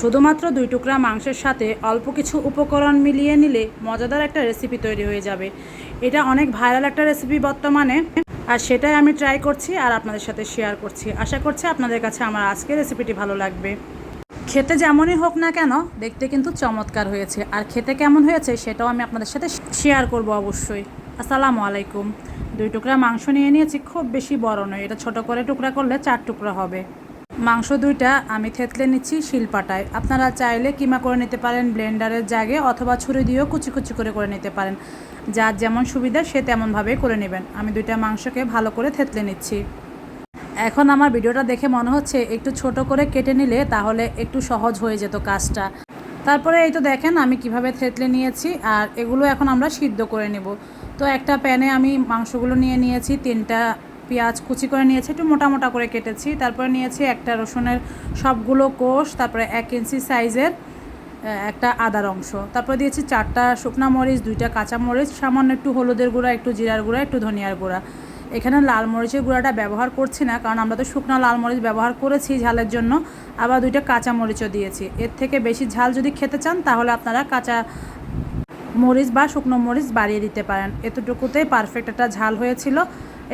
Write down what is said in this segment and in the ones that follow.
শুধুমাত্র দুই টুকরা মাংসের সাথে অল্প কিছু উপকরণ মিলিয়ে নিলে মজাদার একটা রেসিপি তৈরি হয়ে যাবে। এটা অনেক ভাইরাল একটা রেসিপি বর্তমানে, আর সেটাই আমি ট্রাই করছি আর আপনাদের সাথে শেয়ার করছি। আশা করছি আপনাদের কাছে আমার আজকের রেসিপিটি ভালো লাগবে। খেতে যেমনই হোক না কেন, দেখতে কিন্তু চমৎকার হয়েছে। আর খেতে কেমন হয়েছে সেটাও আমি আপনাদের সাথে শেয়ার করব অবশ্যই। আসসালামু আলাইকুম। দুই টুকরা মাংস নিয়ে নিয়েছি, খুব বেশি বড় নয়। এটা ছোট করে টুকরা করলে চার টুকরা হবে। মাংস দুইটা আমি থেতলে নিচ্ছি শিলপাটায়। আপনারা চাইলে কিমা করে নিতে পারেন, ব্লেন্ডারের জাগে অথবা ছুরি দিয়েও কুচি কুচি করে করে নিতে পারেন। যার যেমন সুবিধা সে তেমনভাবেই করে নেবেন। আমি দুইটা মাংসকে ভালো করে থেতলে নিচ্ছি। এখন আমার ভিডিওটা দেখে মনে হচ্ছে একটু ছোট করে কেটে নিলে তাহলে একটু সহজ হয়ে যেত কাজটা। তারপরে এই তো দেখেন আমি কীভাবে থেতলে নিয়েছি আর এগুলো এখন আমরা সিদ্ধ করে নেব। তো একটা প্যানে আমি মাংসগুলো নিয়ে নিয়েছি, তিনটা পেঁয়াজ কুচি করে নিয়েছি, একটু মোটা মোটা করে কেটেছি। তারপরে নিয়েছি একটা রসুনের সবগুলো কোষ, তারপরে এক ইঞ্চি সাইজের একটা আদার অংশ। তারপর দিয়েছি চারটা শুকনা মরিচ, দুইটা কাঁচা মরিচ, সামান্য একটু হলুদের গুঁড়া, একটু জিরার গুঁড়া, একটু ধনিয়ার গুঁড়া। এখানে লাল মরিচের গুঁড়াটা ব্যবহার করছি না, কারণ আমরা তো শুকনো লাল মরিচ ব্যবহার করেছি ঝালের জন্য, আবার দুইটা কাঁচা মরিচও দিয়েছি। এর থেকে বেশি ঝাল যদি খেতে চান, তাহলে আপনারা কাঁচা মরিচ বা শুকনো মরিচ বাড়িয়ে দিতে পারেন। এতটুকুতেই পারফেক্ট একটা ঝাল হয়েছিল।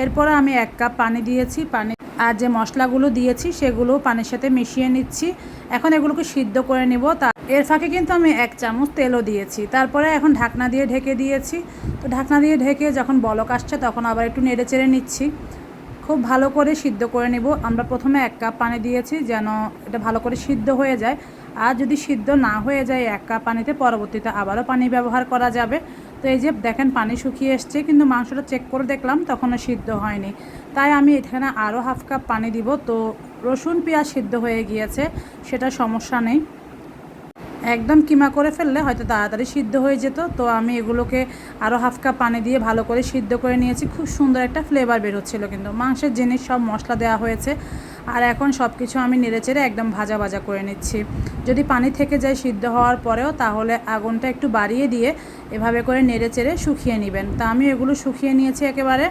এরপরে আমি এক কাপ পানি দিয়েছি। পানি আর যে মশলাগুলো দিয়েছি, সেগুলো পানির সাথে মিশিয়ে নিচ্ছি। এখন এগুলোকে সিদ্ধ করে নিব। তা এর ফাঁকে কিন্তু আমি এক চামচ তেলও দিয়েছি। তারপরে এখন ঢাকনা দিয়ে ঢেকে দিয়েছি। তো ঢাকনা দিয়ে ঢেকে যখন বলক আসছে, তখন আবার একটু নেড়ে চেড়ে নিচ্ছি। খুব ভালো করে সিদ্ধ করে নেব। আমরা প্রথমে এক কাপ পানি দিয়েছি যেন এটা ভালো করে সিদ্ধ হয়ে যায়। আর যদি সিদ্ধ না হয়ে যায় এক কাপ পানিতে পরবর্তীতে আবারও পানি ব্যবহার করা যাবে। তো এই যে দেখেন পানি শুকিয়ে এসছে, কিন্তু মাংসটা চেক করে দেখলাম তখনও সিদ্ধ হয়নি। তাই আমি এখানে আরও হাফ কাপ পানি দিব। তো রসুন পেঁয়াজ সিদ্ধ হয়ে গিয়েছে, সেটা সমস্যা নেই। একদম কিমা করে ফেললে হয়তো তাড়াতাড়ি সিদ্ধ হয়ে যেত। তো আমি এগুলোকে আরও হাফ কাপ পানি দিয়ে ভালো করে সিদ্ধ করে নিয়েছি। খুব সুন্দর একটা ফ্লেভার বেরোচ্ছিলো কিন্তু। মাংসের জিনিস সব মশলা দেওয়া হয়েছে। আর এখন সব কিছু আমি নেড়েচেড়ে একদম ভাজা ভাজা করে নিচ্ছি। যদি পানি থেকে যায় সিদ্ধ হওয়ার পরেও তাহলে আগুনটা একটু বাড়িয়ে দিয়ে এভাবে করে নেড়েচেড়ে শুকিয়ে নেবেন। তা আমি এগুলো শুকিয়ে নিয়েছি একেবারে।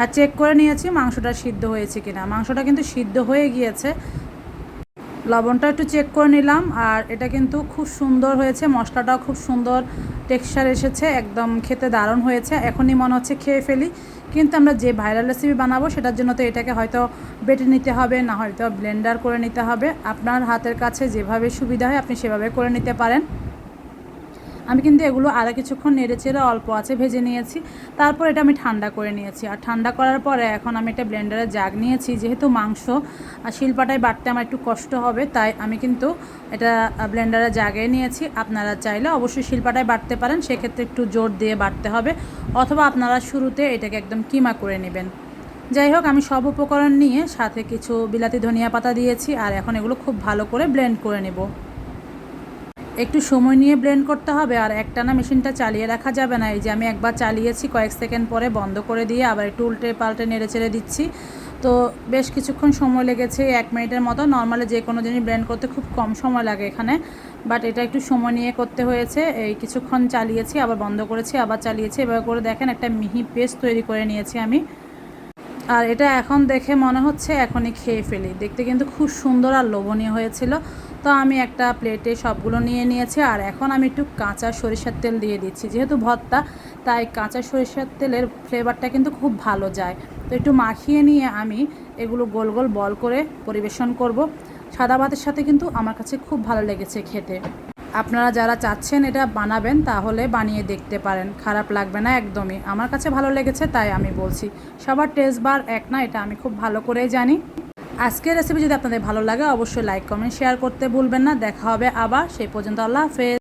আর চেক করে নিয়েছি মাংসটা সিদ্ধ হয়েছে কিনা। মাংসটা কিন্তু সিদ্ধ হয়ে গিয়েছে। লবণটা একটু চেক করে নিলাম আর এটা কিন্তু খুব সুন্দর হয়েছে, মশলাটাও খুব সুন্দর টেক্সচার এসেছে, একদম খেতে দারুণ হয়েছে। এখনই মনে হচ্ছে খেয়ে ফেলি। কিন্তু আমরা যে ভাইরাল রেসিপি বানাবো সেটার জন্য তো এটাকে হয়তো বেটে নিতে হবে, না হয়তো ব্লেন্ডার করে নিতে হবে। আপনার হাতের কাছে যেভাবে সুবিধা হয় আপনি সেভাবে করে নিতে পারেন। আমি কিন্তু এগুলো আরও কিছুক্ষণ নেড়ে চেড়ে অল্প আছে ভেজে নিয়েছি। তারপর এটা আমি ঠান্ডা করে নিয়েছি। আর ঠান্ডা করার পরে এখন আমি এটা ব্লেন্ডারে জাগ নিয়েছি। যেহেতু মাংস আর শিলপাটায় বাটতে আমার একটু কষ্ট হবে, তাই আমি কিন্তু এটা ব্লেন্ডারে জাগে নিয়েছি। আপনারা চাইলে অবশ্যই শিলপাটায় বাটতে পারেন, সেক্ষেত্রে একটু জোর দিয়ে বাটতে হবে অথবা আপনারা শুরুতে এটাকে একদম কিমা করে নেবেন। যাই হোক, আমি সব উপকরণ নিয়ে সাথে কিছু বিলাতি ধনিয়া পাতা দিয়েছি আর এখন এগুলো খুব ভালো করে ব্লেন্ড করে নেব। একটু সময় নিয়ে ব্লেন্ড করতে হবে আর একটানা মেশিনটা চালিয়ে রাখা যাবে না। এই যে আমি একবার চালিয়েছি, কয়েক সেকেন্ড পরে বন্ধ করে দিয়ে আবার একটু উল্টে পাল্টে নেড়ে চেড়ে দিচ্ছি। তো বেশ কিছুক্ষণ সময় লেগেছে এক মিনিটের মতো। নর্মালি যে কোনো জিনিস ব্লেন্ড করতে খুব কম সময় লাগে এখানে। বাট এটা একটু সময় নিয়ে করতে হয়েছে। এই কিছুক্ষণ চালিয়েছি, আবার বন্ধ করেছি, আবার চালিয়েছি। এভাবে করে দেখেন একটা মিহি পেস্ট তৈরি করে নিয়েছি আমি। আর এটা এখন দেখে মনে হচ্ছে এখনই খেয়ে ফেলি। দেখতে কিন্তু খুব সুন্দর আর লোভনীয় হয়েছিল। তো আমি একটা প্লেটে সবগুলো নিয়ে নিয়েছি, আর এখন আমি একটু কাঁচা সরিষার তেল দিয়ে দিচ্ছি। যেহেতু ভর্তা, তাই কাঁচা সরিষার তেলের ফ্লেভারটা কিন্তু খুব ভালো যায়। তো একটু মাখিয়ে নিয়ে আমি এগুলো গোল গোল বল করে পরিবেশন করব। সাদা ভাতের সাথে কিন্তু আমার কাছে খুব ভালো লেগেছে খেতে। আপনারা যারা চাচ্ছেন এটা বানাবেন, তাহলে বানিয়ে দেখতে পারেন। খারাপ লাগবে না একদমই। আমার কাছে ভালো লেগেছে, তাই আমি বলছি। সবার টেস্ট বার এক না, এটা আমি খুব ভালো করেই জানি। আজকের রেসিপি যদি আপনাদের ভালো লাগে, অবশ্যই লাইক কমেন্ট শেয়ার করতে ভুলবেন না। দেখা হবে আবার। সেই পর্যন্ত আল্লাহ হাফেজ।